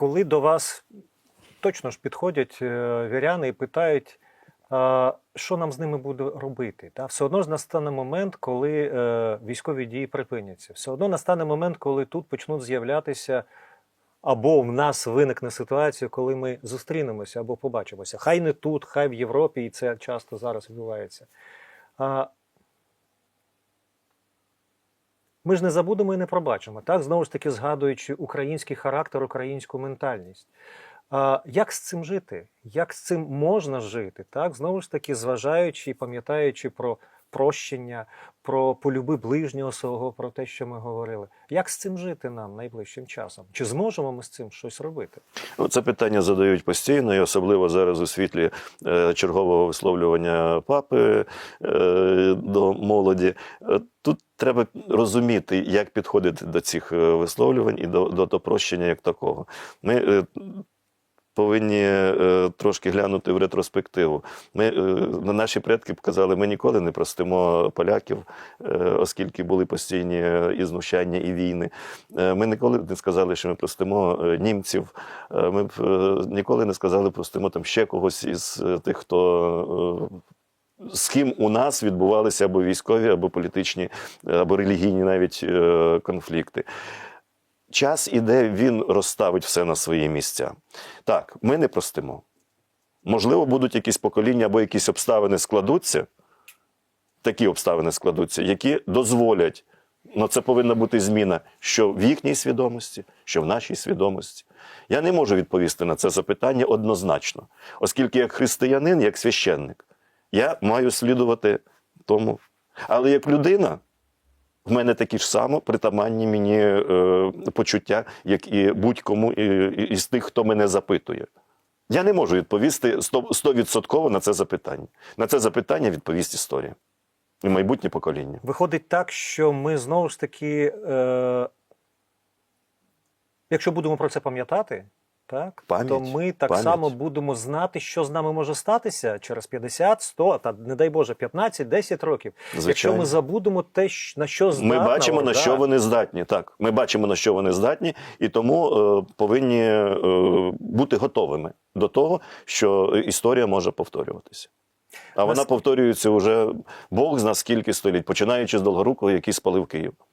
коли до вас точно ж підходять е, віряни і питають, що нам з ними буде робити. Все одно ж настане момент, коли е, військові дії припиняться. Все одно настане момент, коли тут почнуть з'являтися. Або в нас виникне ситуація, коли ми зустрінемося або побачимося. Хай не тут, хай в Європі, і це часто зараз відбувається. Ми ж не забудемо і не пробачимо, так? Знову ж таки, згадуючи український характер, українську ментальність. А, як з цим жити? Як з цим можна жити? Так? Знову ж таки, зважаючи і пам'ятаючи про прощення, про полюби ближнього свого, про те, що ми говорили. Як з цим жити нам найближчим часом? Чи зможемо ми з цим щось робити? Ну, Це питання задають постійно, і особливо зараз у світлі е, чергового висловлювання папи е, до молоді. Е, Тут треба розуміти, як підходити до цих е, висловлювань і до, до, до як такого. Ми е, повинні е, трошки глянути в ретроспективу. Ми, е, наші предки б казали, ми ніколи не простимо поляків, е, оскільки були постійні е, і знущання, і війни. Е, Ми ніколи не сказали, що ми простимо німців. Е, Ми б е, ніколи не сказали, простимо там ще когось із тих, хто. е, З ким у нас відбувалися або військові, або політичні, е, або релігійні навіть е, конфлікти. Час іде, він розставить все на свої місця. Так, ми не простимо. Можливо, будуть якісь покоління або якісь обставини складуться, такі обставини складуться, які дозволять, ну це повинна бути зміна, що в їхній свідомості, що в нашій свідомості. Я не можу відповісти на це запитання однозначно, оскільки як християнин, як священник, я маю слідувати тому. Але як людина, в мене такі ж само притаманні мені е, почуття, як і будь-кому із тих, хто мене запитує. Я не можу відповісти сто- стовідсотково на це запитання. На це запитання відповість історія і майбутнє покоління. Виходить так, що ми знову ж таки, е, якщо будемо про це пам'ятати, так, Пам'ять, то ми так пам'ять. само будемо знати, що з нами може статися через 50, 100, та не дай Боже, 15, 10 років. Якщо ми забудемо те, на що здатна Ми бачимо, на що вони здатні. Так, ми бачимо, на що вони здатні, і тому е, повинні е, бути готовими до того, що історія може повторюватися. А вона повторюється вже Бог зна скільки століть, починаючи з Долгорукого, який спалив Київ.